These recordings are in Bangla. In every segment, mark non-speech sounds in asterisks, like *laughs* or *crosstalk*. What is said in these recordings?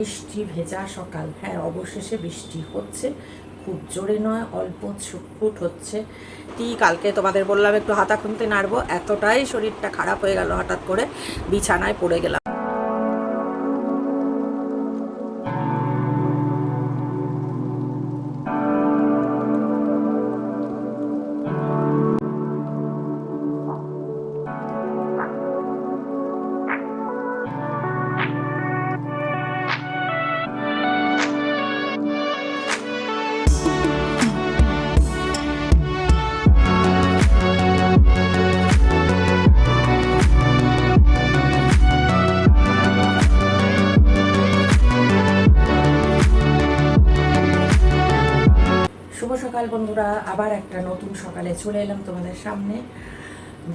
বৃষ্টি ভেজা সকাল। হ্যাঁ অবশেষে বৃষ্টি হচ্ছে। খুব জোরে নয়, অল্প ছুটফুট হচ্ছে। কি কালকে তোমাদের বললাম একটু হাতা খুনতে নাড়বো। এতটাই শরীরটা খারাপ হয়ে গেল হঠাৎ করে। বিছানায় পড়ে গেলাম। সকাল বন্ধুরা, আবার একটা নতুন সকালে চলে এলাম তোমাদের সামনে।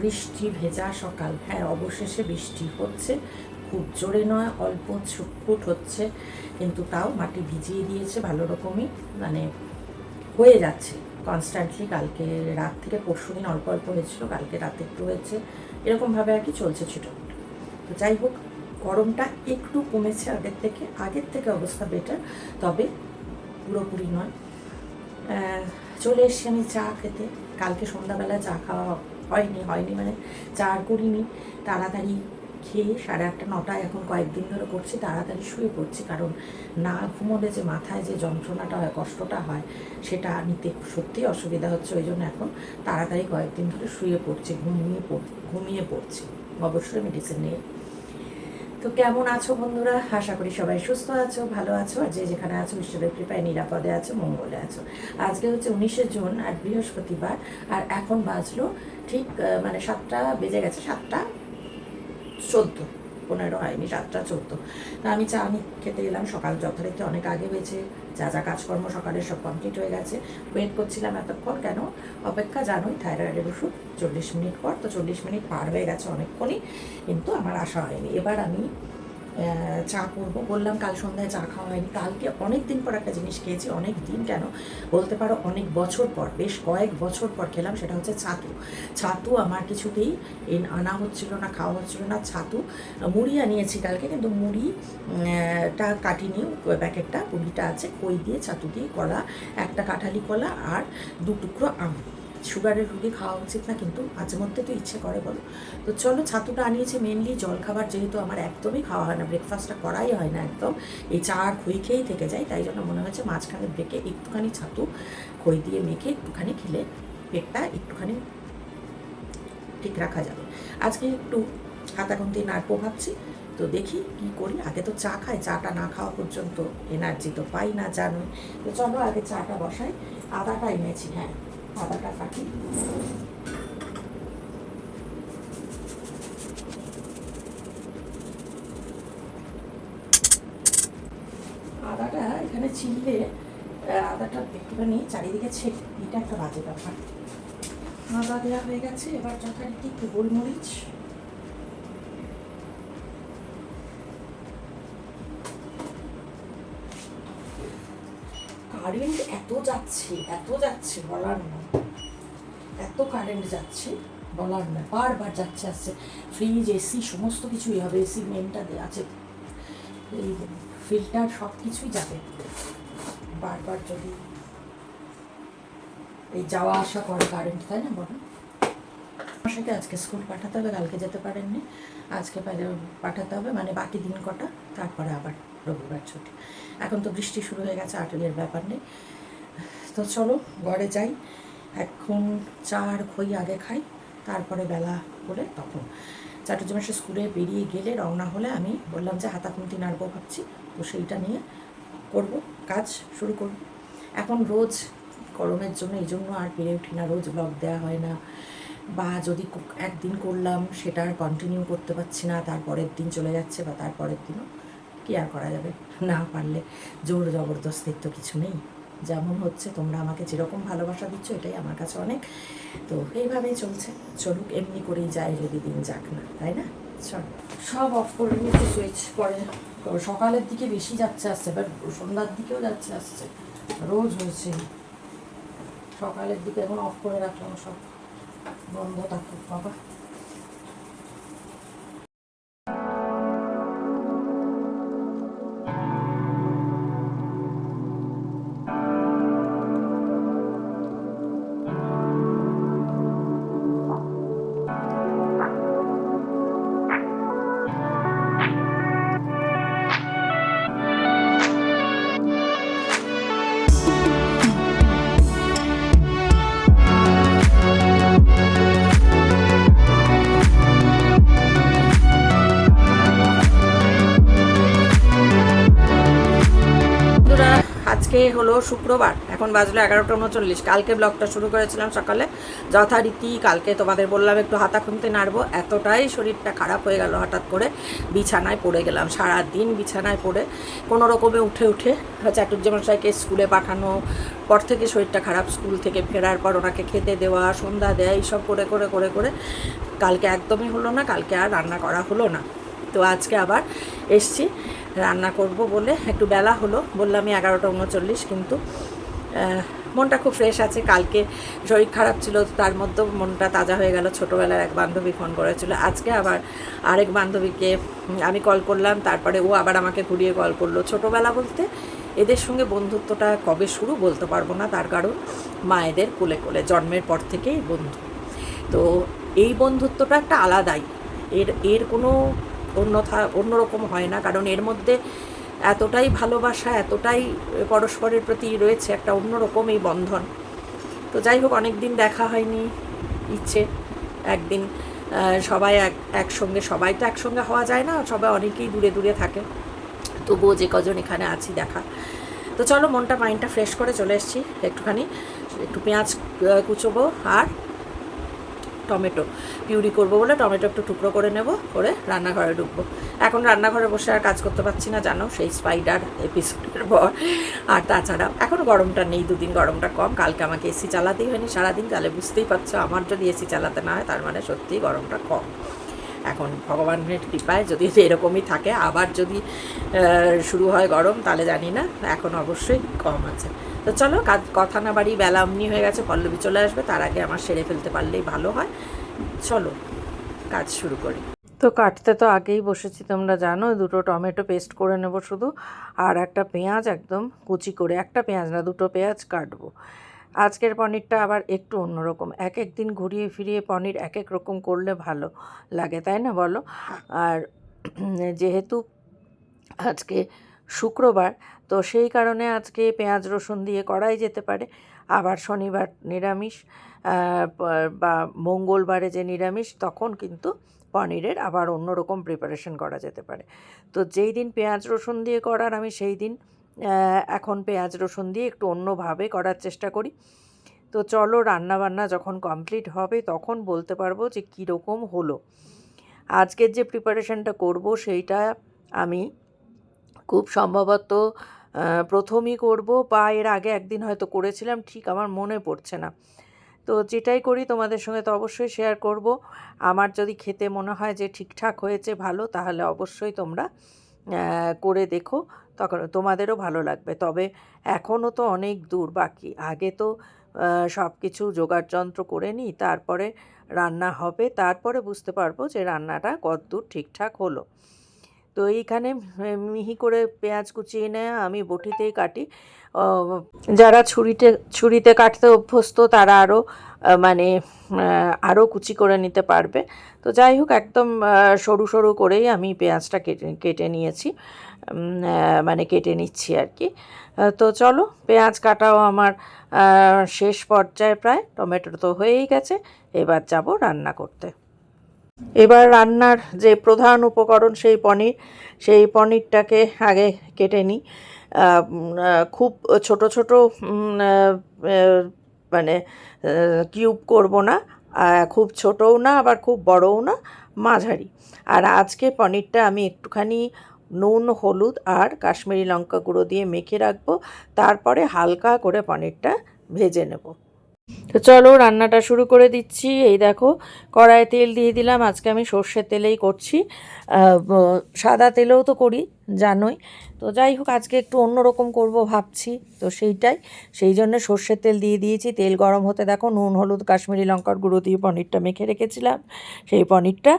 বৃষ্টি ভেজা সকাল। হ্যাঁ অবশেষে বৃষ্টি হচ্ছে। খুব জোরে নয়, অল্প ছুটফুট হচ্ছে, কিন্তু তাও মাটি ভিজিয়ে দিয়েছে ভালো রকমই। মানে হয়ে যাচ্ছে। কনস্ট্যান্টলি কালকে রাত থেকে পরশু দিন অল্প অল্প হয়েছিল, কালকে রাতে একটু হয়েছে। এরকমভাবে আর কি চলছে ছোটো। তো যাই হোক, গরমটা একটু কমেছে আগের থেকে। আগের থেকে অবস্থা বেটার তবে পুরোপুরি নয়। চলে এসছি আমি চা খেতে। কালকে সন্ধ্যাবেলা চা খাওয়া হয়নি হয়নি মানে চা করিনি। তাড়াতাড়ি খেয়ে সাড়ে আটটা, নটায় এখন কয়েকদিন ধরে করছি, তাড়াতাড়ি শুয়ে পড়ছি। কারণ না ঘুমোলে যে মাথায় যে যন্ত্রণাটা হয়, কষ্টটা হয়, সেটা নিতে সত্যিই অসুবিধা হচ্ছে। ওই জন্য এখন তাড়াতাড়ি কয়েকদিন ধরে শুয়ে পড়ছি, ঘুমিয়ে ঘুমিয়ে পড়ছি। অবশ্যই মেডিসিন নিয়ে। তো কেমন আছো বন্ধুরা? আশা করি সবাই সুস্থ আছো, ভালো আছো, আর যে যেখানে আছো ঈশ্বরের কৃপায়, নিরাপদে আছো, মঙ্গলে আছো। আজকে হচ্ছে উনিশে জুন আর বৃহস্পতিবার, আর এখন বাজলো ঠিক মানে সাতটা, বেজে গেছে সাতটা। চোদ্দ, পনেরো হয়নি, সাতটা চোদ্দ। তা আমি চা, আমি খেতে এলাম সকাল যথারীতি অনেক আগে হয়েছে। যা যা কাজকর্ম সকালে সব কমপ্লিট হয়ে গেছে। ওয়েট করছিলাম এতক্ষণ, কেন? অপেক্ষা জানোই থাইরয়েডের ওষুধ চল্লিশ মিনিট পর, তো চল্লিশ মিনিট পার হয়ে গেছে অনেকক্ষণই, কিন্তু আমার আশা হয়নি। এবার আমি চা করব। বললাম, কাল সন্ধ্যায় চা খাওয়া হয়নি। কালকে অনেক দিন পর একটা জিনিস খেয়েছি। অনেক দিন কেন? বলতে পারো অনেক বছর পর, বেশ কয়েক বছর পর খেলাম, সেটা হচ্ছে ছাতু। ছাতু আমার কিছুতেই এন, আনা হচ্ছিল না, খাওয়া হচ্ছিল না। ছাতু, মুড়ি আনিয়েছি কালকে, কিন্তু মুড়িটা কাটিনি, প্যাকেটটা, মুড়িটা আছে, খই দিয়ে, ছাতু দিয়ে কলা, একটা কাঁঠালি কলা আর দু টুকরো আম। সুগারের রুগী খাওয়া উচিত না, কিন্তু মাঝে মধ্যে তো ইচ্ছে করে বলো। তো চলো, ছাতুটা আনিয়েছি মেনলি জল খাবার যেহেতু আমার একদমই খাওয়া হয় না ব্রেকফাস্টটা করাই হয় না একদম। এই চা আর খই খেয়েই থেকে যায়, তাই জন্য মনে হয়েছে মাঝখানে ব্রেকে একটুখানি ছাতু, খই দিয়ে মেখে একটুখানি খেলে পেটটা একটুখানি ঠিক রাখা যাবে। আজকে একটু হাতা হাতাখন্তি নাড়বো ভাবছি, তো দেখি কি করি। আগে তো চা খাই, চাটা না খাওয়া পর্যন্ত এনার্জি তো পাই না, জানোই। তো চলো আগে চাটা বসাই, আদাটা এনেছি হ্যাঁ। আদাটা কাটি আদাটা এখানে ছিললে আদাটা একটুখানি চারিদিকে ছেড়ে এটা একটা বাজে ব্যাপার। আদা দেওয়া হয়ে গেছে, এবার যথারীতি গোলমরিচ কারেন্ট এত যাচ্ছে এত যাচ্ছে বলার না এত কারেন্ট যাচ্ছে বলার না বারবার যাচ্ছে, আসছে। ফ্রিজ এসি সমস্ত কিছুই হবে। এসি মেনটা আছে। এই ফিল্টার সব কিছুই যাবে। বারবার যদি এই যাওয়া আসা করে কারেন্ট তাই না বলো? আমার সাথে আজকে স্কুল পাঠাতে হবে, কালকে যেতে পারেননি। আজকে পাঠাতে হবে মানে বাকি দিন কটা, তারপরে আবার রবিবার ছুটি। এখন তো বৃষ্টি শুরু হয়ে গেছে, আটলের ব্যাপার নেই। তো চলো, ঘরে যাই। এখন চার খই আগে খাই, তারপরে বেলা করে তখন। চাটুর্য মাসে স্কুলে বেরিয়ে গেলে রওনা হলে আমি বললাম যে হাতাখুন্তি নাড়বো ভাবছি, তো সেইটা নিয়ে করব, কাজ শুরু করব। এখন রোজ গরমের জন্য, এই জন্য আর পেরে উঠি না, রোজ ব্লগ দেওয়া হয় না। বা যদি একদিন করলাম, সেটা আর কন্টিনিউ করতে পারছি না, তারপরের দিন চলে যাচ্ছে বা তারপরের দিনও কি আর করা যাবে? না পারলে জোর জবরদস্তির তো কিছু নেই। যেমন হচ্ছে তোমরা আমাকে যেরকম ভালোবাসা দিচ্ছ, এটাই আমার কাছে অনেক। তো এইভাবেই চলছে। চলুক, এমনি করেই যায় যদি দিন যাক না, তাই না? চল। সব অফ করে নিয়েছি সুইচ পরে সকালের দিকে বেশি যাচ্ছে আসছে এবার সন্ধ্যার দিকেও যাচ্ছে আসছে। রোজ হয়েছে। সকালের দিকে এখন অফ করে রাখলাম সব। বন্ধ থাকুক, বাবা। আজকে হলো শুক্রবার, এখন বাজলো এগারোটা উনচল্লিশ। কালকে ব্লগটা শুরু করেছিলাম সকালে। যথারীতি কালকে তোমাদের বললাম একটু হাতা খুনতে নাড়বো, এতটাই শরীরটা খারাপ হয়ে গেল হঠাৎ করে। বিছানায় পড়ে গেলাম সারা দিন বিছানায় পড়ে। কোনো রকমে উঠে উঠে চাটুর্যমশাইকে স্কুলে পাঠানো, পর থেকে শরীরটা খারাপ, স্কুল থেকে ফেরার পর ওনাকে খেতে দেওয়া, সন্ধ্যা দেয়া, এইসব করে করে করে করে। কালকে একদমই হলো না, কালকে আর রান্না করা হলো না। তো আজকে আবার এসছি। রান্না করব বলে একটু বেলা হলো, বললামই এগারোটা উনচল্লিশ কিন্তু মনটা খুব ফ্রেশ আছে। কালকে শরীর খারাপ ছিল, তার মধ্যেও মনটা তাজা হয়ে গেল। ছোটোবেলার এক বান্ধবী ফোন করেছিল। আজকে আবার আরেক বান্ধবীকে আমি কল করলাম, তারপরে ও আবার আমাকে ঘুরিয়ে কল করল। ছোটোবেলা বলতে এদের সঙ্গে বন্ধুত্বটা কবে শুরু বলতে পারব না, তার কারণ মায়েদের কোলে কোলে, জন্মের পর থেকেই বন্ধু। তো এই বন্ধুত্বটা একটা আলাদাই। এর এর কোনো অন্যথা, অন্যরকম হয় না। কারণ এর মধ্যে এতটাই ভালোবাসা, এতটাই পরস্পরের প্রতি রয়েছে একটা অন্যরকম এই বন্ধন। তো যাই হোক অনেক দিন দেখা হয়নি, ইচ্ছে একদিন সবাই এক, একসঙ্গে, সবাই তো একসঙ্গে হওয়া যায় না, সবাই অনেকেই দূরে দূরে থাকে। তবুও যে কজন এখানে আছি দেখা। তো চলো, মনটা মাইন্ডটা ফ্রেশ করে চলে এসেছি। একটুখানি, একটু পেঁয়াজ কুচোবো, আর টমেটো। পিউরি করব বলে টমেটো একটু টুকরো করে নেব, করে রান্নাঘরে ঢুকবো। এখন রান্নাঘরে বসে আর কাজ করতে পারছি না, জানো? সেই স্পাইডার এপিসোডের পর। আর তাছাড়া এখন গরমটা নেই, দুদিন গরমটা কম। কালকে আমাকে এসি চালাতেই হয়নি, সারাদিন। তাহলে বুঝতেই পারছ, আমার যদি এসি চালাতে না হয়, তার মানে সত্যিই গরমটা কম। এখন ভগবানের কৃপায় যদি *laughs* এরকমই থাকে, আবার যদি শুরু হয় গরম, তাহলে জানি না, এখন অবশ্যই কম আছে। তো চলো কথা না বাড়ি বেলা অমনি হয়ে গেছে, পল্লবী চলে আসবে, তার আগে আমার সেরে ফেলতে পারলেই ভালো হয়। চলো, কাজ শুরু করি। তো কাটতে তো আগেই বসেছি, তোমরা জানো, দুটো টমেটো পেস্ট করে নেব শুধু, আর একটা পেঁয়াজ একদম কুচি করে, একটা পেঁয়াজ না, দুটো পেঁয়াজ কাটবো। আজকের পনিরটা আবার একটু অন্যরকম। এক এক দিন ঘুরিয়ে ফিরিয়ে পনির এক এক রকম করলে ভালো লাগে, তাই না বলো? আর যেহেতু আজকে শুক্রবার, তো সেই কারণে আজকে পেঁয়াজ রসুন দিয়ে করাই যেতে পারে। আবার শনিবার নিরামিষ বা মঙ্গলবারে যে নিরামিষ, তখন কিন্তু পনিরের আবার অন্য রকম প্রিপারেশন করা যেতে পারে। তো যেই দিন পেঁয়াজ রসুন দিয়ে করার, আমি সেই দিন এখন পেঁয়াজ রসুন দিয়ে একটু অন্যভাবে করার চেষ্টা করি। তো চলো রান্না বান্না যখন কমপ্লিট হবে তখন বলতে পারব যে কীরকম হলো। আজকের যে প্রিপারেশনটা করব সেইটা আমি খুব সম্ভবত প্রথমই করব বা এর আগে একদিন হয়তো করেছিলাম, ঠিক আমার মনে পড়ছে না। তো যেটাই করি তোমাদের সঙ্গে তো অবশ্যই শেয়ার করব। আমার যদি খেতে মনে হয় যে ঠিকঠাক হয়েছে ভালো, তাহলে অবশ্যই তোমরা করে দেখো। তখন তোমাদেরও ভালো লাগবে। তবে এখনও তো অনেক দূর বাকি। আগে তো সব কিছু জোগাড় যন্ত্র করে নিই, তারপরে রান্না হবে। তারপরে বুঝতে পারব যে রান্নাটা কতদূর ঠিকঠাক হলো। তো এইখানে মিহি করে পেঁয়াজ কুচিয়ে নেয়, আমি বটিতেই কাটি। যারা ছুরিতে ছুরিতে কাটতে অভ্যস্ত, তারা আরও মানে আরও কুচি করে নিতে পারবে। তো যাই হোক, একদম সরু সরু করেই আমি পেঁয়াজটা কেটে কেটে নিয়েছি। মানে কেটে নিচ্ছি আর কি। তো চলো, পেঁয়াজ কাটাও আমার শেষ পর্যায়ে প্রায়, টমেটো তো হয়েই গেছে, এবার যাব রান্না করতে। এবার রান্নার যে প্রধান উপকরণ সেই পনির, সেই পনিরটাকে আগে কেটে নিই। খুব ছোট ছোট মানে কিউব করব না খুব ছোটও না, আবার খুব বড়ও না, মাঝারি। আর আজকে পনিরটা আমি একটুখানি নুন, হলুদ আর কাশ্মীরি লঙ্কা গুঁড়ো দিয়ে মেখে রাখব। তারপরে হালকা করে পনিরটা ভেজে নেব। তো চলো রান্নাটা শুরু করে দিচ্ছি। এই দেখো, কড়াইয়ে তেল দিয়ে দিলাম। আজকে আমি সর্ষের তেলেই করছি। সাদা তেলেও তো করি, জানোই। তো যাই হোক, আজকে একটু অন্যরকম করব ভাবছি। তো সেইটাই, সেই জন্য সর্ষের তেল দিয়ে দিয়েছি। তেল গরম হতে দেখো, নুন, হলুদ, কাশ্মীরি লঙ্কার গুঁড়ো দিয়ে পনিরটা মেখে রেখেছিলাম। সেই পনিরটা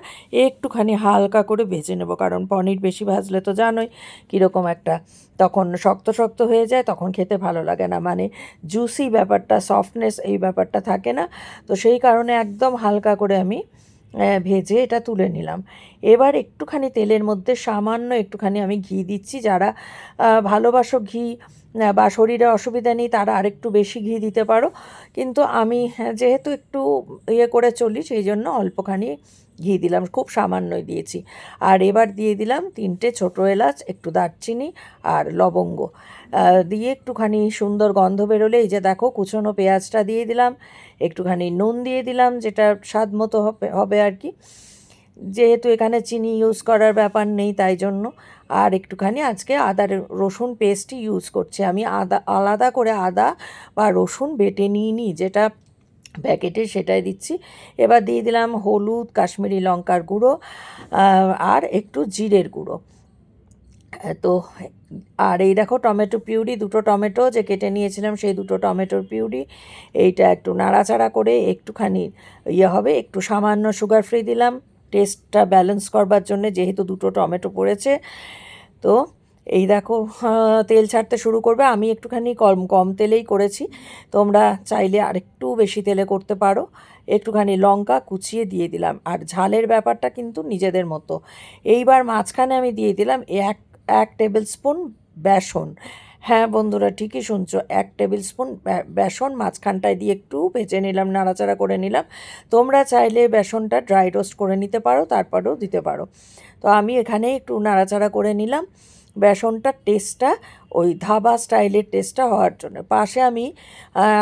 একটুখানি হালকা করে ভেজে নেব, কারণ পনির বেশি ভাজলে তো জানোই কীরকম একটা, তখন শক্ত শক্ত হয়ে যায়, তখন খেতে ভালো লাগে না। মানে জুসি ব্যাপারটা সফটনেস এই ব্যাপারটা থাকে না। তো সেই কারণে একদম হালকা করে আমি ভেজে এটা তুলে নিলাম। এবার একটুখানি তেলের মধ্যে সামান্য একটুখানি আমি ঘি দিচ্ছি। যারা ভালোবাসো ঘি বা শরীরে অসুবিধা নেই তারা আরেকটু বেশি ঘি দিতে পারো। কিন্তু আমি হ্যাঁ, যেহেতু একটু ইয়ে করে চলি সেই জন্য অল্পখানি ঘি দিলাম, খুব সামান্যই দিয়েছি। আর এবার দিয়ে দিলাম তিনটে ছোটো এলাচ, একটু দারচিনি আর লবঙ্গ। দিয়ে একটুখানি সুন্দর গন্ধ বেরোলে, এই যে দেখো কুচনো পেঁয়াজটা দিয়ে দিলাম, একটুখানি নুন দিয়ে দিলাম, যেটা স্বাদ মতো হবে আর কি। যেহেতু এখানে চিনি ইউজ করার ব্যাপার নেই, তাই জন্য। আর একটুখানি আজকে আদা রসুন পেস্টই ইউজ করছি। আমি আদা, আলাদা করে আদা বা রসুন বেটে নিয়ে নিই যেটা প্যাকেটে সেটাই দিচ্ছি। এবার দিয়ে দিলাম হলুদ, কাশ্মীরি লঙ্কার গুঁড়ো আর একটু জিরের গুঁড়ো। তো, আর এই দেখো টমেটো পিউরি, দুটো টমেটো যে কেটে নিয়েছিলাম সেই দুটো টমেটোর পিউরি। এইটা একটু নাড়াচাড়া করে একটুখানি ইয়ে হবে, একটু সামান্য সুগার ফ্রি দিলাম। টেস্টটা ব্যালেন্স করবার জন্য যেহেতু দুটো টমেটো পড়েছে, তো এই দেখো তেল ছাড়তে শুরু করবে। আমি একটুখানি কম কম তেলেই করেছি। তোমরা চাইলে আরেকটু বেশি তেলে করতে পারো। একটুখানি লঙ্কা কুচিয়ে দিয়ে দিলাম। আর ঝালের ব্যাপারটা কিন্তু নিজেদের মতো। এইবার মাঝখানে আমি দিয়ে দিলাম এক এক টেবিল স্পুন বেসন। হ্যাঁ বন্ধুরা, ঠিকই শুনছো, এক টেবিল স্পুন বেসন মাঝখানটায় দিয়ে একটু ভেজে নিলাম, নাড়াচাড়া করে নিলাম। তোমরা চাইলে বেসনটা ড্রাই রোস্ট করে নিতে পারো, তারপরেও দিতে পারো। তো আমি এখানে একটু নাড়াচাড়া করে নিলাম। বেসনটার টেস্টটা, ওই ধাবা স্টাইলের টেস্টটা হওয়ার জন্য। পাশে আমি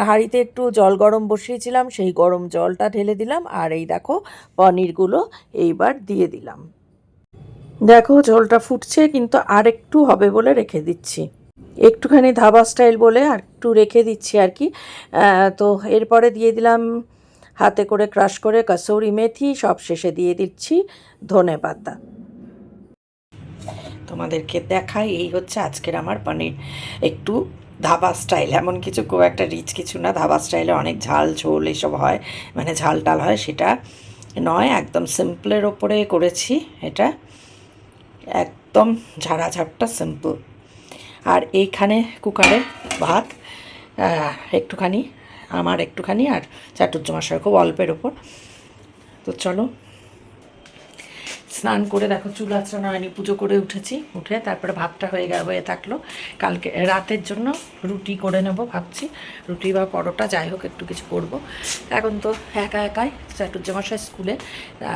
হাঁড়িতে একটু জল গরম বসিয়েছিলাম, সেই গরম জলটা ঢেলে দিলাম, আর এই দেখো পনিরগুলো এইবার দিয়ে দিলাম। দেখো ঝোলটা ফুটছে, কিন্তু আর একটু হবে বলে রেখে দিচ্ছি। একটুখানি ধাবা স্টাইল বলে আর একটু রেখে দিচ্ছি আর কি। তো এরপরে দিয়ে দিলাম, হাতে করে ক্রাশ করে কসৌরি মেথি সব শেষে দিয়ে দিচ্ছি ধনে পাতা। তোমাদেরকে দেখাই, এই হচ্ছে আজকের আমার পনির। একটু ধাবা স্টাইল, এমন কিছু খুব একটা রিচ কিছু না। ধাবা স্টাইলে অনেক ঝাল ঝোল এসব হয় মানে ঝাল টাল হয়, সেটা নয়, একদম সিম্পলের ওপরে করেছি এটা। একদম ঝাড়াঝাপটা সিম্পল আর এইখানে কুকারে ভাত একটুখানি, আমার একটুখানি আর চাটুর্যমাশার খুব অল্পের ওপর। তো চলো স্নান করে দেখো চুল আচড়ানো হয়নি, পুজো করে উঠেছি, উঠে তারপরে ভাতটা হয়ে গেল, হয়ে থাকল। কালকে, রাতের জন্য রুটি করে নেব ভাবছি, রুটি বা পরোটা, যাই হোক একটু কিছু করব। এখন তো একা একাই চাটুর্যমশাই স্কুলে,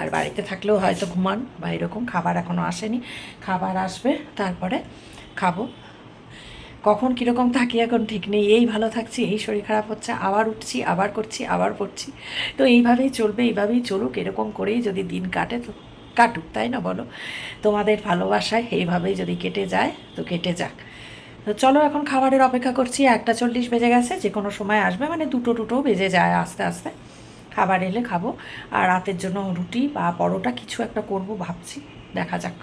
আর বাড়িতে থাকলেও হয়তো ঘুমান বা এরকম, খাবার এখনও আসেনি। খাবার আসবে, তারপরে খাব। কখন কীরকম থাকি এখন ঠিক নেই, এই ভালো থাকছি, এই শরীর খারাপ হচ্ছে, আবার উঠছি, আবার করছি, আবার পড়ছি। তো এইভাবেই চলবে, এইভাবেই চলুক, এরকম করেই যদি দিন কাটে, তো কাটুক, তাই না বলো? তোমাদের ভালোবাসায় এইভাবেই যদি কেটে যায়, তো কেটে যাক। তো চলো এখন খাবারের অপেক্ষা করছি, একটা চল্লিশ বেজে গেছে, যে কোনো সময় আসবে মানে দুটো দুটো বেজে যায় আস্তে আস্তে। খাবার এলে খাব, আর রাতের জন্য রুটি বা পরোটা কিছু একটা করব ভাবছি, দেখা যাক।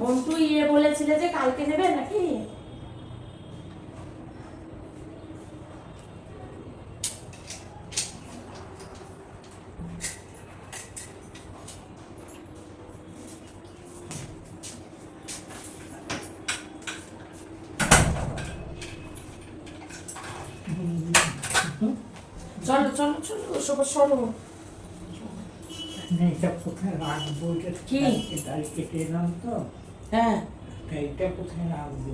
মন্টু ইয়ে বলেছিলে যে কালকে নেবে নাকি? চলো চলো চলো সব সরো। এইটা কোথায় রাখব? কি? কেটে এলাম তো। হ্যাঁ। এইটা কোথায় রাখব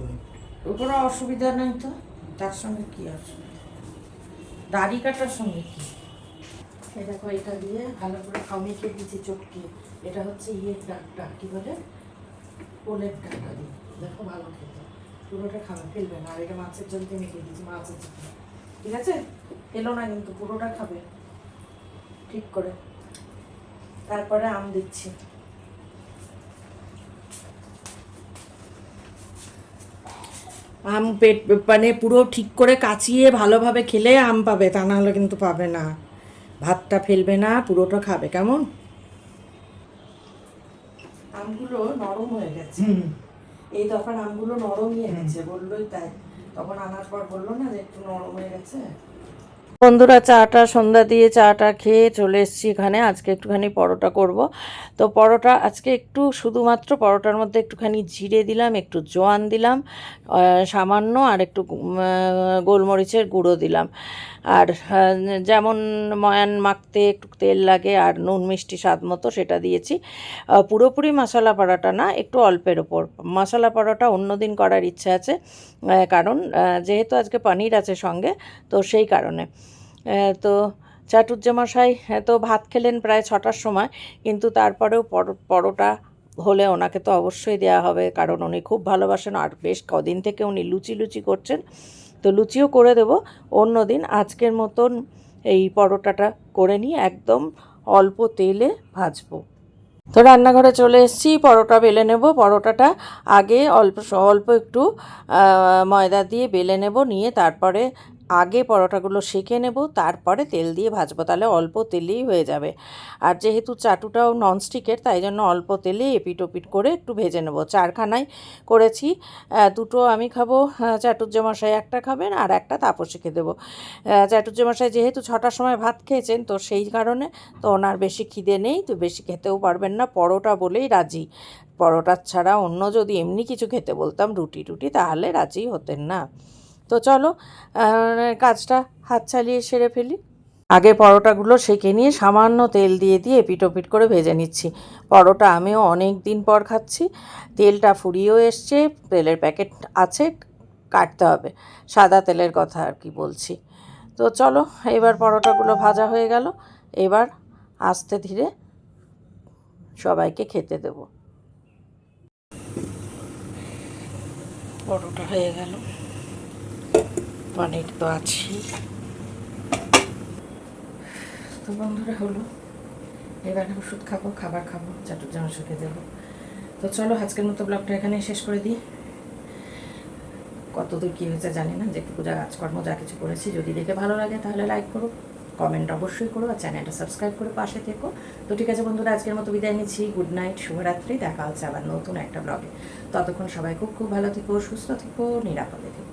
কোনো অসুবিধা নেই তো তার সঙ্গে কি অসুবিধা দাড়ি কাটার সঙ্গে কি? এই দেখো এটা দিয়ে ভালো করে খামিয়ে দিয়েছি চটকে। এটা হচ্ছে ইয়ের ডাকটা কি বলে? পোলের ডাকটা দিয়ে। দেখো ভালো খেতে। পুরোটা খাবে ফেলবে না। আর এটা মাছের জল দিয়ে মেখে দিয়েছি মাছের জল ঠিক আছে? এলো না কিন্তু পুরোটা খাবে। ঠিক করে। তারপরে আম দিচ্ছি। আম পেট মানে পুরো ঠিক করে কাচিয়ে ভালোভাবে খেলে আম পাবে তা না হলে কিন্তু পাবে না। ভাতটা ফেলবে না পুরোটা খাবে কেমন? আমগুলো নরম হয়ে গেছে। এই তখন আমগুলো নরম হয়ে গেছে বললোই তাই। তখন আনার পর বলল না যে একটু নরম হয়ে গেছে? বন্ধুরা চাটা, সন্ধ্যা দিয়ে চাটা খেয়ে চলে এসেছি এখানে। আজকে একটুখানি পরোটা করব। তো পরোটা, আজকে একটু শুধুমাত্র পরোটার মধ্যে একটুখানি জিরে দিলাম, একটু জোয়ান দিলাম সামান্য আর একটু গোলমরিচের গুঁড়ো দিলাম। আর যেমন ময়ান মাখতে একটু তেল লাগে আর নুন মিষ্টি স্বাদ মতো সেটা দিয়েছি। পুরোপুরি মশলা পরোটা না, একটু অল্পের ওপর। মশলা পরোটা অন্য দিন করার ইচ্ছে আছে কারণ যেহেতু আজকে পনির আছে সঙ্গে, তো সেই কারণে। তো চাটুর্যমশাই তো ভাত খেলেন প্রায় ছটার সময়, কিন্তু তারপরেও পরো- পরোটা হলে ওনাকে তো অবশ্যই দেওয়া হবে, কারণ উনি খুব ভালোবাসেন। আর বেশ কদিন থেকে উনি লুচি লুচি করছেন। তো লুচিও করে দেব। অন্য দিন আজকের মতন এই পরোটাটা করে নিয়ে একদম অল্প তেলে ভাজবো। তো রান্নাঘরে চলে এসেছি, পরোটা বেলে নেব। পরোটাটা আগে অল্প অল্প একটু ময়দা দিয়ে বেলে নেব, নিয়ে তারপরে আগে পরোটাগুলো সেঁকে নেব, তারপরে তেল দিয়ে ভাজবো। তাহলে অল্প তেলেই হয়ে যাবে। আর যেহেতু চাটুটাও ননস্টিকের তাই জন্য অল্প তেলে এপিট ওপিট করে একটু ভেজে নেব। চারখানায় করেছি। দুটো আমি খাব চাটুর্যমশাই একটা খাবেন আর একটা তাপসে খেয়ে দেবো। চাটুর্যমশাই যেহেতু ছটার সময় ভাত খেয়েছেন, তো সেই কারণে তো ওনার বেশি খিদে নেই, তো বেশি খেতেও পারবেন না। পরোটা বলেই রাজি। পরোটা ছাড়া অন্য যদি এমনি কিছু খেতে বলতাম রুটি টুটি তাহলে রাজি হতেন না। তো চলো কাজটা হাত চালিয়ে সেরে ফেলি। আগে পরোটাগুলো সেঁকে নিয়ে সামান্য তেল দিয়ে দিয়ে পিটোপিট করে ভেজে নিচ্ছি। পরোটা আমিও অনেক দিন পর খাচ্ছি। তেলটা ফুরিয়েও এসছে, তেলের প্যাকেট আছে, কাটতে হবে। সাদা তেলের কথা আর কি বলছি। তো চলো, এবার পরোটাগুলো ভাজা হয়ে গেল। এবার আস্তে ধীরে সবাইকে খেতে দেব। পরোটা হয়ে গেল। পনির তো আছেই। তো বন্ধুরা হলো, এবার ওষুধ খাব, খাবার খাব, চাটুর জামাশোকে দেবো। তো চলো, আজকের মতো ব্লগটা এখানে শেষ করে দিই। কতদূর কী হয়েছে জানি না যেটুকু যা কাজকর্ম, যা কিছু করেছি, যদি দেখে ভালো লাগে তাহলে লাইক করো কমেন্ট অবশ্যই করো, আর চ্যানেলটা সাবস্ক্রাইব করে পাশে থেকো। তো ঠিক আছে বন্ধুরা, আজকের মতো বিদায় নিচ্ছি। গুড নাইট শুভরাত্রি, দেখা হচ্ছে আবার নতুন একটা ব্লগে। ততক্ষণ সবাই খুব খুব ভালো থেকো, সুস্থ থেকো, নিরাপদে থেকো।